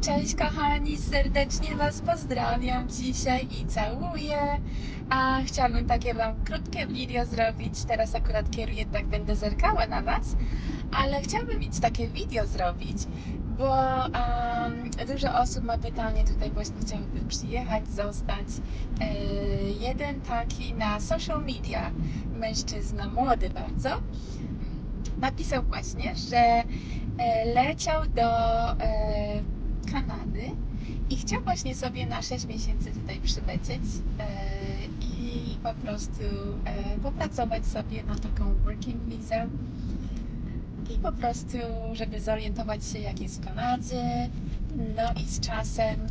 Cześć kochani, serdecznie Was pozdrawiam dzisiaj i całuję. A chciałabym takie Wam krótkie video zrobić. Teraz akurat kieruję, tak będę zerkała na Was, ale chciałabym mieć takie video zrobić, bo um, dużo osób ma pytanie, tutaj właśnie chciałyby przyjechać, zostać. E, jeden taki na social media, mężczyzna młody bardzo, napisał właśnie, że e, leciał do e, Kanady i chciał właśnie sobie na 6 miesięcy tutaj przylecieć e, i po prostu e, popracować sobie na taką working visa i po prostu, żeby zorientować się jak jest w Kanadzie, no i z czasem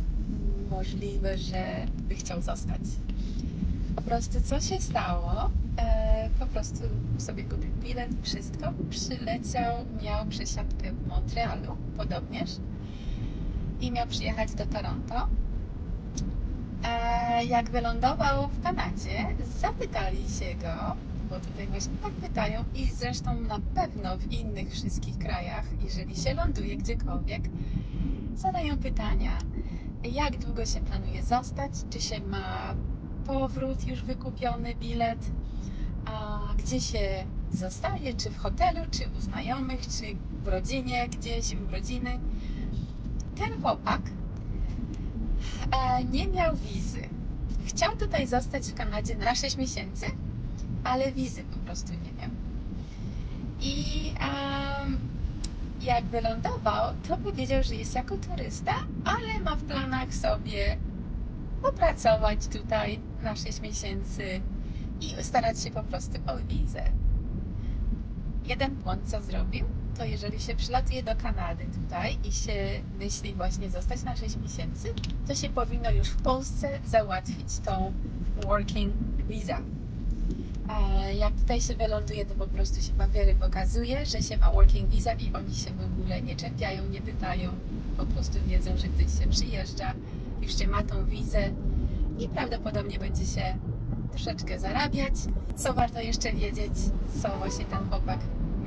możliwe, że by chciał zostać. Po prostu co się stało? E, po prostu sobie kupił bilet, wszystko, przyleciał, miał przesiadkę w Montrealu, podobnież i miał przyjechać do Toronto. E, jak wylądował w Kanadzie, zapytali się go, bo tutaj właśnie tak pytają i zresztą na pewno w innych wszystkich krajach, jeżeli się ląduje gdziekolwiek, zadają pytania, jak długo się planuje zostać, czy się ma powrót już wykupiony bilet, a gdzie się zostaje, czy w hotelu, czy u znajomych, czy w rodzinie gdzieś, u rodziny ten chłopak e, nie miał wizy. Chciał tutaj zostać w Kanadzie na 6 miesięcy, ale wizy po prostu nie miał. I em, jak wylądował, to powiedział, że jest jako turysta, ale ma w planach sobie popracować tutaj na 6 miesięcy i starać się po prostu o wizę. Jeden błąd, co zrobił, to jeżeli się przylatuje do Kanady tutaj i się myśli właśnie zostać na 6 miesięcy, to się powinno już w Polsce załatwić tą working visa. A jak tutaj się wyląduje, to po prostu się papiery pokazuje, że się ma working visa i oni się w ogóle nie czepiają, nie pytają, po prostu wiedzą, że ktoś się przyjeżdża, już się ma tą wizę i prawdopodobnie będzie się troszeczkę zarabiać. Co warto jeszcze wiedzieć, co właśnie ten chłopak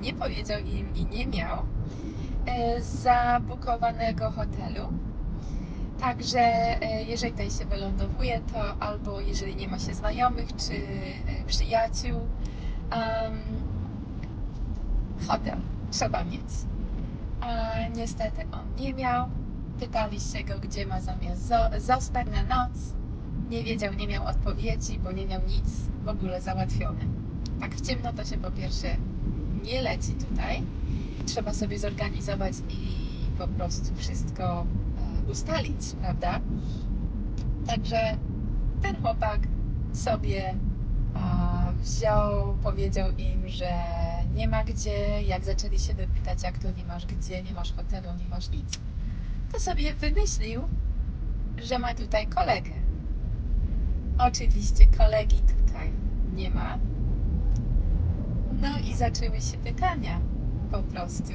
nie powiedział im i nie miał e, zabukowanego hotelu. Także e, jeżeli tutaj się wylądowuje, to albo jeżeli nie ma się znajomych czy e, przyjaciół, em, hotel trzeba mieć. A niestety on nie miał. Pytaliście go, gdzie ma zamiast zo- zostać na noc. Nie wiedział, nie miał odpowiedzi, bo nie miał nic w ogóle załatwione. Tak w ciemno to się po pierwsze nie leci tutaj. Trzeba sobie zorganizować i po prostu wszystko e, ustalić, prawda? Także ten chłopak sobie e, wziął, powiedział im, że nie ma gdzie. Jak zaczęli się dopytać, jak to nie masz gdzie, nie masz hotelu, nie masz nic, to sobie wymyślił, że ma tutaj kolegę. Oczywiście kolegi tutaj nie ma. No i zaczęły się pytania po prostu.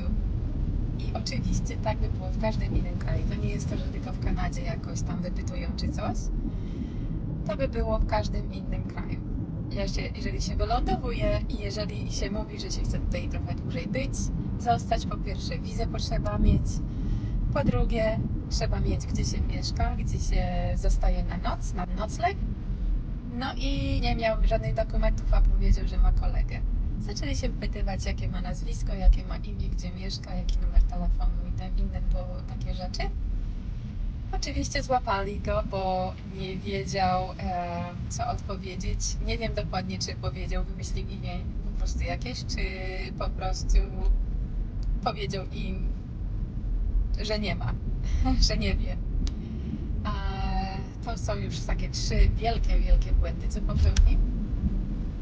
I oczywiście tak by było w każdym innym kraju. To nie jest to, że tylko w Kanadzie jakoś tam wypytują czy coś. To by było w każdym innym kraju. Jeżeli, się wylądowuje i jeżeli się mówi, że się chce tutaj trochę dłużej być, zostać, po pierwsze wizę potrzeba mieć, po drugie trzeba mieć gdzie się mieszka, gdzie się zostaje na noc, na nocleg. No i nie miał żadnych dokumentów, a powiedział, że ma kolegę. Zaczęli się pytywać, jakie ma nazwisko, jakie ma imię, gdzie mieszka, jaki numer telefonu i tam inne było takie rzeczy. Oczywiście złapali go, bo nie wiedział, e, co odpowiedzieć. Nie wiem dokładnie, czy powiedział, wymyślił imię po prostu jakieś, czy po prostu powiedział im, że nie ma, że nie wie. A to są już takie trzy wielkie, wielkie błędy, co popełnił.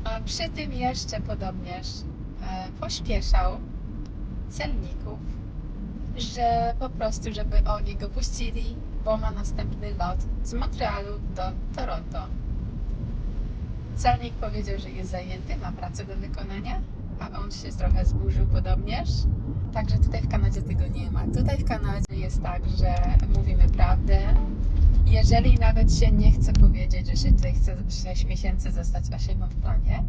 A przy tym jeszcze podobnież e, pośpieszał celników, że po prostu, żeby oni go puścili, bo ma następny lot z Montrealu do Toronto. Celnik powiedział, że jest zajęty, ma pracę do wykonania, a on się trochę zburzył podobnież. Także tutaj w Kanadzie tego nie ma. Tutaj w Kanadzie jest tak, że mówimy prawdę. Jeżeli nawet się nie chce powiedzieć, że się tutaj chce 6 miesięcy zostać, a się ma w planie,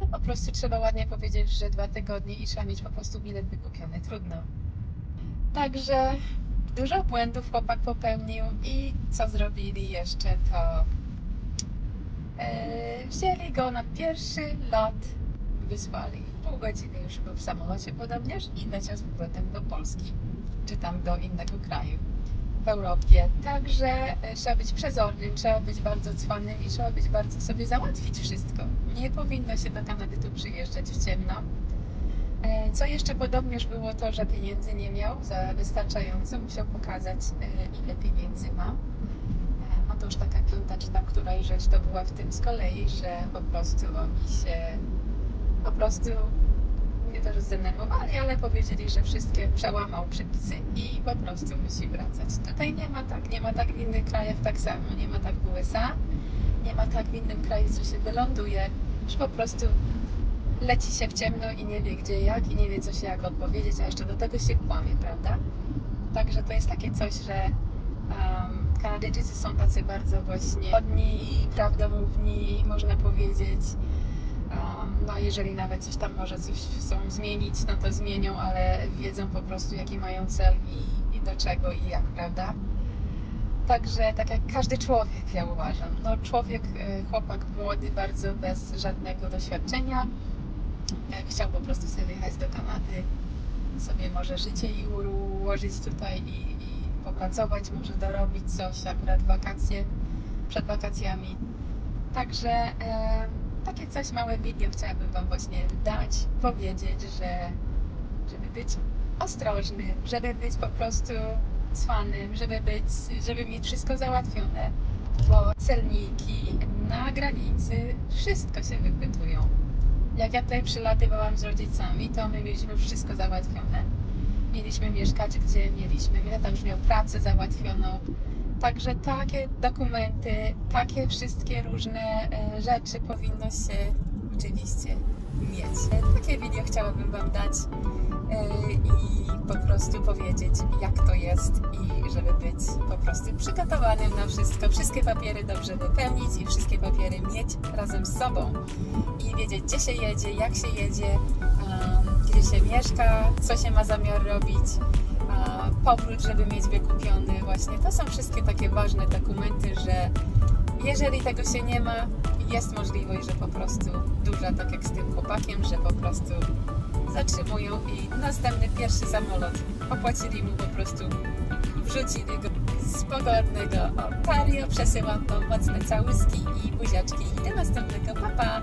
to po prostu trzeba ładnie powiedzieć, że dwa tygodnie i trzeba mieć po prostu bilet wykupiony. Trudno. Także Dużo błędów chłopak popełnił i co zrobili jeszcze to e, wzięli go na pierwszy lot, wysłali. Pół godziny już był w samolocie podobnież i leciał z powrotem do Polski, czy tam do innego kraju w Europie. Także e, trzeba być przezornym, trzeba być bardzo cwanym i trzeba być bardzo sobie załatwić wszystko. Nie powinno się do Kanady tu przyjeżdżać w ciemno. E, Co jeszcze podobnież było to, że pieniędzy nie miał za wystarczająco, musiał pokazać e, ile pieniędzy ma. No to już taka piąta, której rzecz to była w tym z kolei, że po prostu oni się po prostu że zdenerwowali, ale powiedzieli, że wszystkie przełamał przepisy i po prostu musi wracać. Tutaj nie ma tak, nie ma tak w innych krajach tak samo, nie ma tak w USA, nie ma tak w innym kraju, co się wyląduje, że po prostu leci się w ciemno i nie wie gdzie jak i nie wie co się jak odpowiedzieć, a jeszcze do tego się kłamie, prawda? Także to jest takie coś, że um, Kanadyjczycy są tacy bardzo właśnie godni i prawdomówni, można powiedzieć. No jeżeli nawet coś tam może coś chcą zmienić, no to zmienią, ale wiedzą po prostu jaki mają cel i, i do czego i jak, prawda? Także tak jak każdy człowiek, ja uważam. No człowiek, e, chłopak młody, bardzo bez żadnego doświadczenia. E, Chciał po prostu sobie wyjechać do Kanady, sobie może życie i ułożyć tutaj i, i popracować, może dorobić coś, akurat wakacje, przed wakacjami. Także takie coś, małe video chciałabym Wam właśnie dać, powiedzieć, że żeby być ostrożnym, żeby być po prostu cwanym, żeby być, żeby mieć wszystko załatwione, bo celniki na granicy wszystko się wypytują. Jak ja tutaj przylatywałam z rodzicami, to my mieliśmy wszystko załatwione. Mieliśmy mieszkać, gdzie mieliśmy. Ja już miał pracę załatwioną. Także takie dokumenty, takie wszystkie różne e, rzeczy powinno się oczywiście mieć. Takie video chciałabym Wam dać e, i po prostu powiedzieć, jak to jest i żeby być po prostu przygotowanym na wszystko. Wszystkie papiery dobrze wypełnić i wszystkie papiery mieć razem z sobą i wiedzieć, gdzie się jedzie, jak się jedzie, gdzie się mieszka, co się ma zamiar robić, powrót, żeby mieć wykupiony. Właśnie to są wszystkie takie ważne dokumenty, że jeżeli tego się nie ma, jest możliwość, że po prostu duża, tak jak z tym chłopakiem, że po prostu zatrzymują i następny pierwszy samolot opłacili mu po prostu, wrzucili go z pogodnego Ontario. Przesyłam wam mocne całuski i buziaczki i do następnego, pa pa!